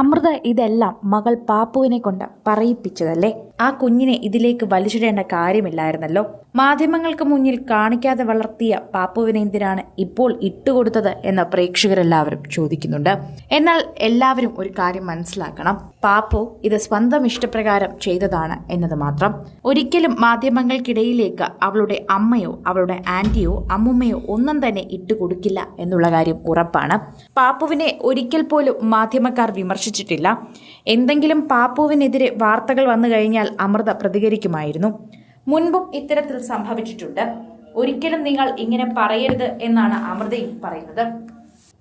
അമൃത ഇതെല്ലാം മകൾ പാപ്പുവിനെ കൊണ്ട് പറയിപ്പിച്ചതല്ലേ? ആ കുഞ്ഞിനെ ഇതിലേക്ക് വലിച്ചിടേണ്ട കാര്യമില്ലായിരുന്നല്ലോ. മാധ്യമങ്ങൾക്ക് മുന്നിൽ കാണിക്കാതെ വളർത്തിയ പാപ്പുവിനെ എന്തിനാണ് ഇപ്പോൾ ഇട്ടുകൊടുത്തത് എന്ന് പ്രേക്ഷകരെല്ലാവരും ചോദിക്കുന്നുണ്ട്. എന്നാൽ എല്ലാവരും ഒരു കാര്യം മനസ്സിലാക്കണം. പാപ്പു ഇത് സ്വന്തം ഇഷ്ടപ്രകാരം ചെയ്തതാണ് എന്നത് മാത്രം. ഒരിക്കലും മാധ്യമങ്ങൾക്കിടയിലേക്ക് അവളുടെ അമ്മയോ അവളുടെ ആന്റിയോ അമ്മുമ്മയോ ഒന്നും തന്നെ ഇട്ടുകൊടുക്കില്ല എന്നുള്ള കാര്യം ഉറപ്പാണ്. പാപ്പുവിനെ ഒരിക്കൽ പോലും മാധ്യമക്കാർ വിമർശിച്ചിട്ടില്ല. എന്തെങ്കിലും പാപ്പുവിനെതിരെ വാർത്തകൾ വന്നു കഴിഞ്ഞാൽ അമൃത പ്രതികരിക്കുമായിരുന്നു. മുൻപും ഇത്തരത്തിൽ സംഭവിച്ചിട്ടുണ്ട്. ഒരിക്കലും നിങ്ങൾ ഇങ്ങനെ പറയരുത് എന്നാണ് അമൃതയും പറയുന്നത്.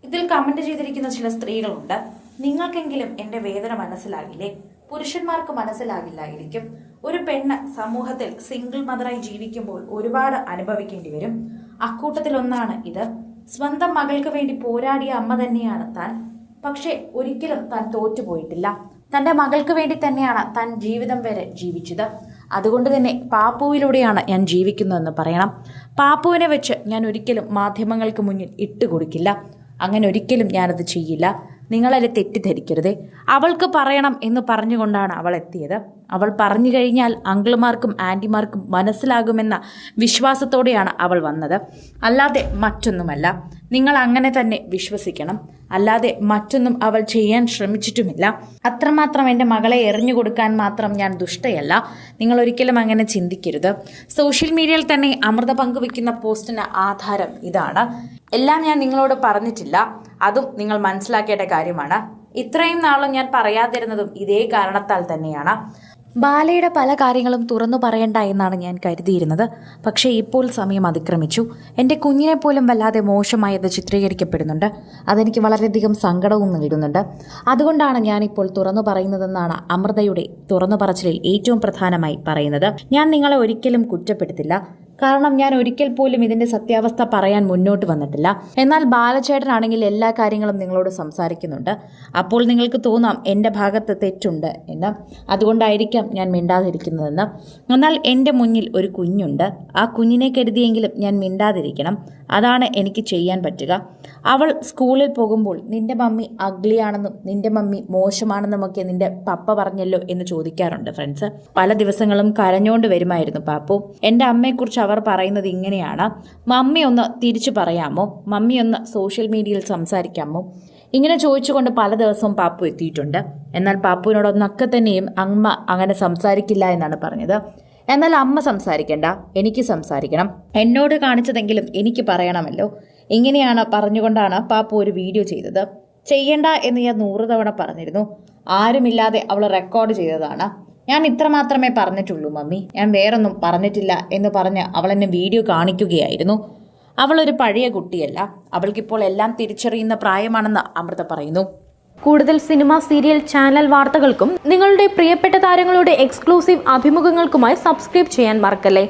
ഇതിൽ കമന്റ് ചെയ്തിരിക്കുന്ന ചില സ്ത്രീകളുണ്ട്. നിങ്ങൾക്കെങ്കിലും എന്റെ വേദന മനസ്സിലാകില്ലേ? പുരുഷന്മാർക്ക് മനസ്സിലാകില്ലായിരിക്കും. ഒരു പെണ്ണ് സമൂഹത്തിൽ സിംഗിൾ മദറായി ജീവിക്കുമ്പോൾ ഒരുപാട് അനുഭവിക്കേണ്ടി വരും. അക്കൂട്ടത്തിലൊന്നാണ് ഇത്. സ്വന്തം മകൾക്ക് വേണ്ടി പോരാടിയ അമ്മ തന്നെയാണ് താൻ. പക്ഷേ ഒരിക്കലും താൻ തോറ്റുപോയിട്ടില്ല. തന്റെ മകൾക്ക് വേണ്ടി തന്നെയാണ് താൻ ജീവിതം വരെ ജീവിച്ചത്. അതുകൊണ്ട് തന്നെ പാപ്പുവിലൂടെയാണ് ഞാൻ ജീവിക്കുന്നതെന്ന് പറയണം. പാപ്പുവിനെ വെച്ച് ഞാൻ ഒരിക്കലും മാധ്യമങ്ങൾക്ക് മുന്നിൽ ഇട്ടുകൊടുക്കില്ല. അങ്ങനെ ഒരിക്കലും ഞാനത് ചെയ്യില്ല. നിങ്ങളെ തെറ്റിദ്ധരിക്കരുതേ. അവൾക്ക് പറയണം എന്ന് പറഞ്ഞുകൊണ്ടാണ് അവൾ എത്തിയത്. അവൾ പറഞ്ഞു കഴിഞ്ഞാൽ അങ്കിളുമാർക്കും ആന്റിമാർക്കും മനസ്സിലാകുമെന്ന വിശ്വാസത്തോടെയാണ് അവൾ വന്നത്. അല്ലാതെ മറ്റൊന്നുമല്ല. നിങ്ങൾ അങ്ങനെ തന്നെ വിശ്വസിക്കണം. അല്ലാതെ മറ്റൊന്നും അവൾ ചെയ്യാൻ ശ്രമിച്ചിട്ടുമില്ല. അത്രമാത്രം എന്റെ മകളെ എറിഞ്ഞു കൊടുക്കാൻ മാത്രം ഞാൻ ദുഷ്ടയല്ല. നിങ്ങൾ ഒരിക്കലും അങ്ങനെ ചിന്തിക്കരുത്. സോഷ്യൽ മീഡിയയിൽ തന്നെ അമൃത പങ്കുവെക്കുന്ന പോസ്റ്റിന് ആധാരം ഇതാണ്. എല്ലാം ഞാൻ നിങ്ങളോട് പറഞ്ഞിട്ടില്ല. അതും നിങ്ങൾ മനസ്സിലാക്കേണ്ട കാര്യമാണ്. ഇത്രയും നാളും ഞാൻ പറയാതിരുന്നതും ഇതേ കാരണത്താൽ തന്നെയാണ്. ബാലയുടെ പല കാര്യങ്ങളും തുറന്നു പറയണ്ട എന്നാണ് ഞാൻ കരുതിയിരുന്നത്. പക്ഷേ ഇപ്പോൾ സമയം അതിക്രമിച്ചു. എന്റെ കുഞ്ഞിനെ പോലും വല്ലാതെ മോശമായത് ചിത്രീകരിക്കപ്പെടുന്നുണ്ട്. അതെനിക്ക് വളരെയധികം സങ്കടവും നേടുന്നുണ്ട് അതുകൊണ്ടാണ് ഞാനിപ്പോൾ തുറന്നു പറയുന്നതെന്നാണ് അമൃതയുടെ തുറന്നു പറച്ചിലിൽ ഏറ്റവും പ്രധാനമായി പറയുന്നത്. ഞാൻ നിങ്ങളെ ഒരിക്കലും കുറ്റപ്പെടുത്തില്ല. കാരണം ഞാൻ ഒരിക്കൽ പോലും ഇതിന്റെ സത്യാവസ്ഥ പറയാൻ മുന്നോട്ട് വന്നിട്ടില്ല. എന്നാൽ ബാലചേട്ടനാണെങ്കിൽ എല്ലാ കാര്യങ്ങളും നിങ്ങളോട് സംസാരിക്കുന്നുണ്ട്. അപ്പോൾ നിങ്ങൾക്ക് തോന്നാം എന്റെ ഭാഗത്ത് തെറ്റുണ്ട് എന്ന്. അതുകൊണ്ടായിരിക്കാം ഞാൻ മിണ്ടാതിരിക്കുന്നതെന്ന്. എന്നാൽ എന്റെ മുന്നിൽ ഒരു കുഞ്ഞുണ്ട്. ആ കുഞ്ഞിനെ കരുതിയെങ്കിലും ഞാൻ മിണ്ടാതിരിക്കണം. അതാണ് എനിക്ക് ചെയ്യാൻ പറ്റുക. അവൾ സ്കൂളിൽ പോകുമ്പോൾ നിന്റെ മമ്മി അഗ്ലിയാണെന്നും നിന്റെ മമ്മി മോശമാണെന്നുമൊക്കെ നിന്റെ പപ്പ പറഞ്ഞല്ലോ എന്ന് ചോദിക്കാറുണ്ട് ഫ്രണ്ട്സ്. പല ദിവസങ്ങളും കരഞ്ഞുകൊണ്ട് വരുമായിരുന്നു പാപ്പു. എന്റെ അമ്മയെക്കുറിച്ച് അവർ പറയുന്നത് ഇങ്ങനെയാണ്. മമ്മി ഒന്ന് തിരിച്ചു പറയാമോ? മമ്മി ഒന്ന് സോഷ്യൽ മീഡിയയിൽ സംസാരിക്കാമോ? ഇങ്ങനെ ചോദിച്ചുകൊണ്ട് പല ദിവസവും പാപ്പു എത്തിയിട്ടുണ്ട്. എന്നാൽ പാപ്പുവിനോടൊന്നൊക്കെ തന്നെയും അമ്മ അങ്ങനെ സംസാരിക്കില്ല എന്നാണ് പറഞ്ഞത്. എന്നാൽ അമ്മ സംസാരിക്കണ്ട. എനിക്ക് സംസാരിക്കണം. എന്നോട് കാണിച്ചതെങ്കിലും എനിക്ക് പറയണമല്ലോ. ഇങ്ങനെയാണ് പറഞ്ഞുകൊണ്ടാണ് പാപ്പു ഒരു വീഡിയോ ചെയ്തത്. ചെയ്യണ്ട എന്ന് ഞാൻ നൂറ് തവണ പറഞ്ഞിരുന്നു. ആരുമില്ലാതെ അവൾ റെക്കോർഡ് ചെയ്തതാണ്. ഞാൻ ഇത്ര മാത്രമേ പറഞ്ഞിട്ടുള്ളൂ മമ്മി. ഞാൻ വേറൊന്നും പറഞ്ഞിട്ടില്ല എന്ന് പറഞ്ഞ് അവൾ എന്നെ വീഡിയോ കാണിക്കുകയായിരുന്നു. അവളൊരു പഴയ കുട്ടിയല്ല. അവൾക്കിപ്പോൾ എല്ലാം തിരിച്ചറിയുന്ന പ്രായമാണെന്ന് അമൃത പറയുന്നു. കൂടുതൽ സിനിമ സീരിയൽ ചാനൽ വാർത്തകൾക്കും നിങ്ങളുടെ പ്രിയപ്പെട്ട താരങ്ങളുടെ എക്സ്ക്ലൂസീവ് അഭിമുഖങ്ങൾക്കുമായി സബ്സ്ക്രൈബ് ചെയ്യാൻ മറക്കല്ലേ?